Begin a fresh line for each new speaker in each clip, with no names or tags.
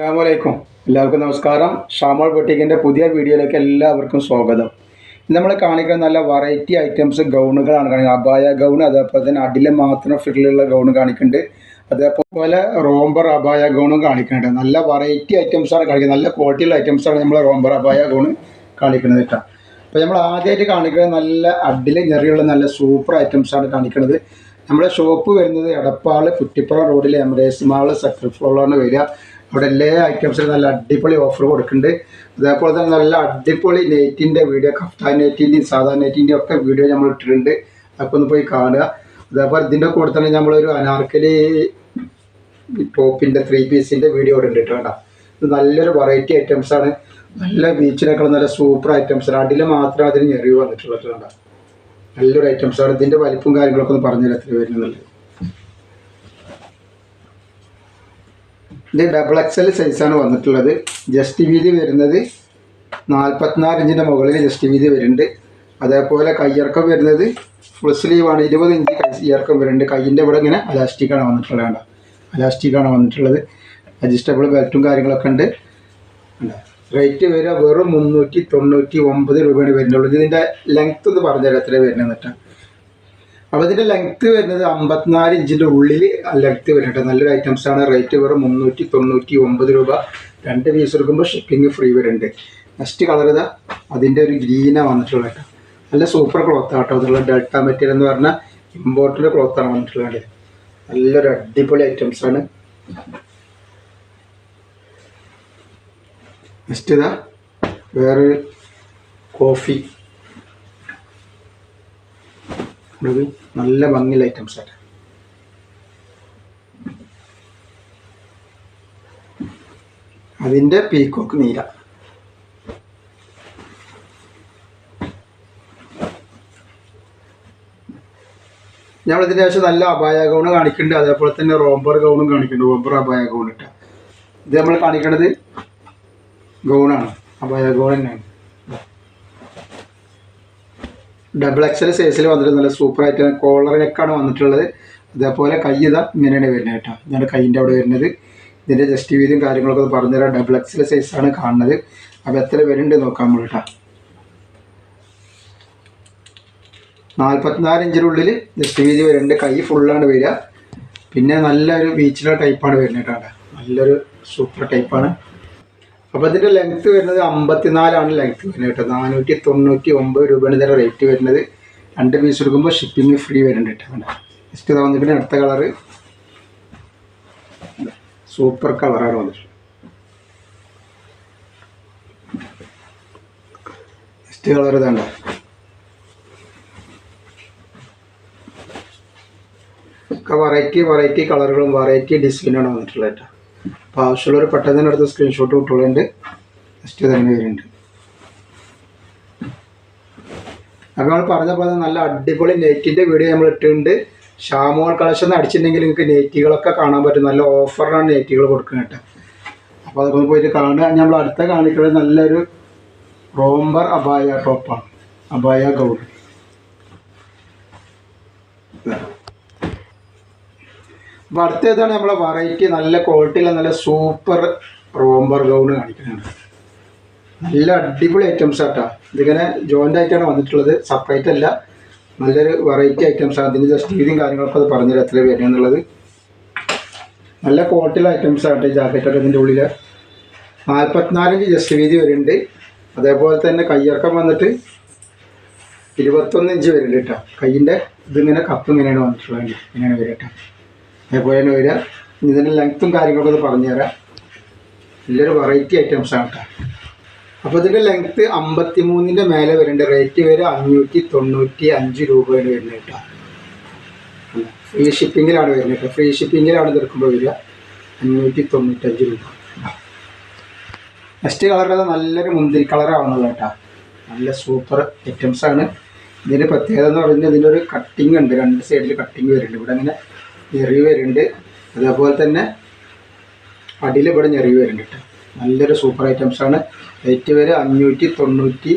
അസ്സാമലൈക്കും എല്ലാവർക്കും നമസ്കാരം. ഷാമോൾ ബൊട്ടിക്കിന്റെ പുതിയ വീഡിയോയിലേക്ക് എല്ലാവർക്കും സ്വാഗതം. നമ്മൾ കാണിക്കുന്ന നല്ല വെറൈറ്റി ഐറ്റംസ് ഗൗണുകളാണ് കാണിക്കുന്നത്. അബായ ഗൗൺ അതേപോലെ തന്നെ അടിയിൽ മാത്രം ഫിറ്റിലുള്ള ഗൗൺ കാണിക്കുന്നുണ്ട്. അതേപോലെ റോംബർ അബായ ഗൗണും കാണിക്കുന്നുണ്ട്. നല്ല വെറൈറ്റി ഐറ്റംസാണ് കാണിക്കുന്നത്. നല്ല ക്വാളിറ്റിയുള്ള ഐറ്റംസാണ് നമ്മൾ റോംബർ അബായ ഗൗൺ കാണിക്കുന്നത് കേട്ടോ. അപ്പോൾ നമ്മൾ ആദ്യമായിട്ട് കാണിക്കുന്നത് നല്ല അടിയിൽ ഞെറിയുള്ള നല്ല സൂപ്പർ ഐറ്റംസാണ് കാണിക്കുന്നത്. നമ്മുടെ ഷോപ്പ് വരുന്നത് എടപ്പാൾ കുറ്റിപ്പുറം റോഡിലെ എമറേസ് മാൾ സെക്രട്ടറി ഫ്ലോറിലാണ് വരിക. അവിടെ എല്ലാ ഐറ്റംസിനും നല്ല അടിപൊളി ഓഫർ കൊടുക്കുന്നുണ്ട്. അതേപോലെ തന്നെ നല്ല അടിപൊളി നെറ്റിന്റെ വീഡിയോ കഫ്താൻ നെറ്റിന്റെയും സാധാ നെറ്റിന്റെയും ഒക്കെ വീഡിയോ നമ്മൾ ഇട്ടിട്ടുണ്ട്. അതൊക്കെ ഒന്ന് പോയി കാണുക. അതേപോലെ ഇതിന്റെ കൂടെ തന്നെ നമ്മളൊരു അനാർക്കലി ടോപ്പിന്റെ ത്രീ പീസിന്റെ വീഡിയോ ഇവിടെ ഉണ്ട് കേട്ടോ ഇത് നല്ലൊരു വെറൈറ്റി ഐറ്റംസാണ് നല്ല ബീച്ചിനൊക്കെ നല്ല സൂപ്പർ ഐറ്റംസാണ് അടിയിൽ മാത്രം അതിന് ഞെറിവ് വന്നിട്ടുള്ളത് കേട്ടോ നല്ലൊരു ഐറ്റംസാണ് ഇതിന്റെ വലിപ്പും കാര്യങ്ങളൊക്കെ ഒന്ന് പറഞ്ഞുതരാം എത്ര വരുന്നുള്ളത് ഇത് ഡബിൾ എക്സൽ സൈസാണ് വന്നിട്ടുള്ളത്. ജസ്റ്റ് വീതി വരുന്നത് നാൽപ്പത്തിനാല് ഇഞ്ചിന്റെ മുകളിൽ ജസ്റ്റ് വീതി വരുന്നുണ്ട്. അതേപോലെ കയ്യിറക്കം വരുന്നത് ഫുൾ സ്ലീവാണ് ഇരുപത് ഇഞ്ച് കയ്യിറക്കം വരുന്നുണ്ട്. കയ്യിന്റെ ഇവിടെ ഇങ്ങനെ അലാസ്റ്റിക്കാണ് വന്നിട്ടുള്ളത് അലാസ്റ്റിക്കാണ് വന്നിട്ടുള്ളത്. അഡ്ജസ്റ്റബിൾ ബെൽറ്റും കാര്യങ്ങളൊക്കെ ഉണ്ട്. റേറ്റ് വരിക വെറും മുന്നൂറ്റി തൊണ്ണൂറ്റി ഒമ്പത് രൂപയാണ് വരുന്നുള്ളൂ. ഇതിന്റെ ലെങ്ത് ഒന്ന് പറഞ്ഞുതരാം എത്ര വരുന്നത് എന്നിട്ടാണ് അപ്പോൾ ഇതിന്റെ ലെങ്ത്ത് വരുന്നത് അമ്പത്തിനാല് ഇഞ്ചിന്റെ ഉള്ളിൽ ലെങ്ത്ത് വരുന്നുണ്ട് നല്ലൊരു ഐറ്റംസ് ആണ്. റേറ്റ് വെറും മുന്നൂറ്റി തൊണ്ണൂറ്റി ഒമ്പത് രൂപ. രണ്ട് പീസ് എടുക്കുമ്പോൾ ഷിപ്പിംഗ് ഫ്രീ വരുന്നുണ്ട്. നെക്സ്റ്റ് കളർ ഇതാ. അതിന്റെ ഒരു ഗ്രീന വന്നിട്ടുള്ളത് കേട്ടോ നല്ല സൂപ്പർ ക്ലോത്ത് ആട്ടോ. അതുള്ള ഡെൽറ്റ മെറ്റീരിയൽ എന്ന് പറഞ്ഞാൽ ഇമ്പോർട്ടന്റ് ക്ലോത്താണ് വന്നിട്ടുള്ളത്. നല്ലൊരു അടിപൊളി ഐറ്റംസ് ആണ്. നെക്സ്റ്റ് ഇതാ. വേറൊരു കോഫി ഇത് നല്ല ഭംഗിയുള്ള ഐറ്റംസ് ആയിട്ട്. അതിന്റെ പീക്കോക്ക് നീര ഞങ്ങൾ ആവശ്യം നല്ല അപായ ഗൗണ് കാണിക്കുന്നുണ്ട്. അതേപോലെ തന്നെ റോംബർ ഗൗണും കാണിക്കുന്നുണ്ട്. റോംബർ അപായ ഗൗൺ ഇത് നമ്മൾ കാണിക്കേണ്ടത് ഗൗണാണ്. അപായ ഗൗൺ തന്നെയാണ്. ഡബിൾ എക്സൽ സൈസിൽ വന്നിട്ട് നല്ല സൂപ്പർ ആയിട്ട് കോളർ നെക്കാണ് വന്നിട്ടുള്ളത്. അതേപോലെ കൈ ഇതാ ഇങ്ങനെയാണ് വരുന്നത് കേട്ടോ. ഇതാണ് കൈയിന്റെ അവിടെ വരുന്നത്. ഇതിന്റെ ജസ്റ്റ് വീതിയും കാര്യങ്ങളൊക്കെ ഒന്ന് പറഞ്ഞുതരാം. ഡബിൾ എക്സൽ സൈസാണ് കാണുന്നത്. അപ്പോൾ എത്ര വരുന്നുണ്ട് നോക്കാം നമ്മൾ കേട്ടോ. നാൽപ്പത്തിനാല് ഇഞ്ചിനുള്ളിൽ ജസ്റ്റ് വീതി വരുന്നുണ്ട്. കൈ ഫുള്ളാണ് വരിക. പിന്നെ നല്ലൊരു ബീച്ചിലെ ടൈപ്പാണ് വരുന്നത് കേട്ടോ. നല്ലൊരു സൂപ്പർ ടൈപ്പാണ് അപ്പോൾ ഇതിന്റെ ലെങ്ത്ത് വരുന്നത് അമ്പത്തിനാലാണ് ലെങ്ത്ത് വരുന്നത് കേട്ടോ. നാനൂറ്റി തൊണ്ണൂറ്റി ഒമ്പത് രൂപയാണ് ഇതിന്റെ റേറ്റ് വരുന്നത്. രണ്ട് പീസ് എടുക്കുമ്പോൾ ഷിപ്പിംഗ് ഫ്രീ വരുന്നുണ്ട് കേട്ടോ. നെക്സ്റ്റ് ഇതാ വന്നിട്ട് അടുത്ത കളറ് സൂപ്പർ കളറാണ് വന്നിട്ട് നെക്സ്റ്റ് കളർ ഇതാണ്ട ഒക്കെ വെറൈറ്റി വെറൈറ്റി കളറുകളും വെറൈറ്റി ഡിസൈനാണ് വന്നിട്ടുള്ളത് കേട്ടോ. അപ്പോൾ ആവശ്യമുള്ളവർ പെട്ടെന്ന് എടുത്ത് സ്ക്രീൻഷോട്ട് വിട്ടോളുണ്ട് നെക്സ്റ്റ് തന്നെ വരുന്നുണ്ട്. അപ്പോൾ നമ്മൾ പറഞ്ഞ പോലെ നല്ല അടിപൊളി നെറ്റിന്റെ വീഡിയോ നമ്മൾ ഇട്ടിട്ടുണ്ട്. ഷാമോൾ കളക്ഷൻ അടിച്ചിട്ടുണ്ടെങ്കിൽ നിങ്ങൾക്ക് നെറ്റുകളൊക്കെ കാണാൻ പറ്റും. നല്ല ഓഫറിലാണ് നെറ്റുകൾ കൊടുക്കുന്നത് കേട്ടോ. അപ്പോൾ അതൊക്കെ പോയിട്ട് കാണുക. നമ്മൾ അടുത്ത കാണിക്കുന്നത് നല്ലൊരു റോംബർ അബായ ടോപ്പാണ്. അബായ ഗൗൺ അപ്പോൾ നമ്മളെ വെറൈറ്റി നല്ല ക്വാളിറ്റിയിലെ നല്ല സൂപ്പർ റോംബർ ഗൗൺ കാണിക്കുന്നുണ്ട്. നല്ല അടിപൊളി ഐറ്റംസ് ആട്ടോ. ഇതിങ്ങനെ ജോയിന്റ് ആയിട്ടാണ് വന്നിട്ടുള്ളത്. സെപ്പറേറ്റ് അല്ല. നല്ലൊരു വെറൈറ്റി ഐറ്റംസ് ആണ്. അതിന്റെ ജസ്റ്റ് രീതിയും കാര്യങ്ങളൊക്കെ അത് പറഞ്ഞുതരാം എത്ര വരിക എന്നുള്ളത്. നല്ല ക്വാളിറ്റിയുള്ള ഐറ്റംസ് ആട്ടെ ഈ ജാക്കറ്റൊക്കെ ഇതിന്റെ ഉള്ളിൽ നാൽപ്പത്തിനാലിഞ്ച് ജസ്റ്റ് വീതി വരുന്നുണ്ട്. അതേപോലെ തന്നെ കയ്യിറക്കം വന്നിട്ട് ഇരുപത്തൊന്ന് ഇഞ്ച് വരുന്നുണ്ട് കേട്ടോ കയ്യിന്റെ ഇതിങ്ങനെ കപ്പ് ഇങ്ങനെയാണ് വന്നിട്ടുള്ളത്. ഇങ്ങനെയാണ് വരുക കേട്ടോ തന്നെ വരിക. ഇതിന്റെ ലെങ്ത്തും കാര്യങ്ങളൊക്കെ ഒന്ന് പറഞ്ഞുതരാം നല്ലൊരു വെറൈറ്റി ഐറ്റംസ് ആണ് കേട്ടോ അപ്പോൾ ഇതിന്റെ ലെങ്ത്ത് അമ്പത്തി മൂന്നിന്റെ മേലെ വരുന്നുണ്ട് റേറ്റ് വരെ അഞ്ഞൂറ്റി തൊണ്ണൂറ്റി അഞ്ച് രൂപയാണ് വരുന്നത് കേട്ടോ ഫ്രീ ഷിപ്പിങ്ങിലാണ് വരുന്നത് കേട്ടോ ഫ്രീ ഷിപ്പിങ്ങിലാണ് ഇത് എടുക്കുമ്പോൾ വരിക അഞ്ഞൂറ്റി തൊണ്ണൂറ്റഞ്ച് രൂപ നെക്സ്റ്റ് കളർ നല്ലൊരു മുന്തിരി കളറാവുന്നത് കേട്ടോ നല്ല സൂപ്പർ ഐറ്റംസ് ആണ്. ഇതിന്റെ പ്രത്യേകത എന്ന് പറയുന്നത് ഇതിന്റെ ഒരു കട്ടിങ് ഉണ്ട്. രണ്ട് സൈഡിൽ കട്ടിങ് വരുന്നുണ്ട്. ഇവിടെ ഇങ്ങനെ ഞെറിവ് വരുന്നുണ്ട്. അതേപോലെ തന്നെ അടിയിൽ ഇവിടെ ഞെറിവ് വരുന്നുണ്ട് കേട്ടോ. നല്ലൊരു സൂപ്പർ ഐറ്റംസ് ആണ്. റേറ്റ് വരെ അഞ്ഞൂറ്റി തൊണ്ണൂറ്റി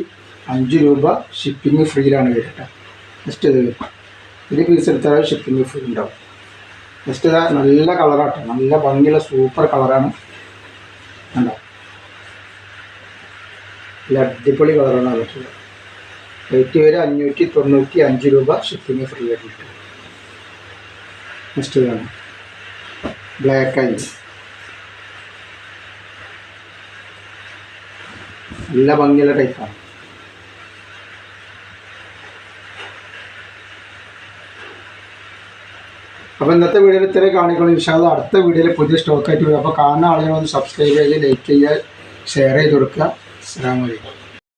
അഞ്ച് രൂപ ഷിപ്പിംഗ് ഫ്രീയിലാണ് വരുന്നത് കേട്ടോ. നെക്സ്റ്റ് ഇത് ഒരു പീസ് എടുത്താൽ ഷിപ്പിംഗ് ഫ്രീ ഉണ്ടാവും. നെക്സ്റ്റ് ഇതാ നല്ല കളറാട്ടോ നല്ല ഭംഗിയുള്ള സൂപ്പർ കളറാണ് കണ്ടോ? നല്ല അടിപൊളി കളറാണ് അതൊക്കെ റേറ്റ് വരെ അഞ്ഞൂറ്റി തൊണ്ണൂറ്റി അഞ്ച് രൂപ ഷിപ്പിംഗ് ഫ്രീ ആയിട്ട് കിട്ടും. നെക്സ്റ്റ് വേണം ബ്ലാക്ക് ആയി നല്ല ഭംഗിയുള്ള ടൈപ്പാണ് അപ്പോൾ ഇന്നത്തെ വീഡിയോയിൽ ഇത്രയും കാണിക്കണം ഇൻഷാല്ല അടുത്ത വീഡിയോയിൽ പുതിയ സ്റ്റോക്കായിട്ട് വരും. അപ്പോൾ കാണുന്ന ആളുകളൊന്ന് സബ്സ്ക്രൈബ് ചെയ്ത് ലൈക്ക് ചെയ്യുക ഷെയർ ചെയ്ത് കൊടുക്കുക. അസ്സാം വലൈക്കും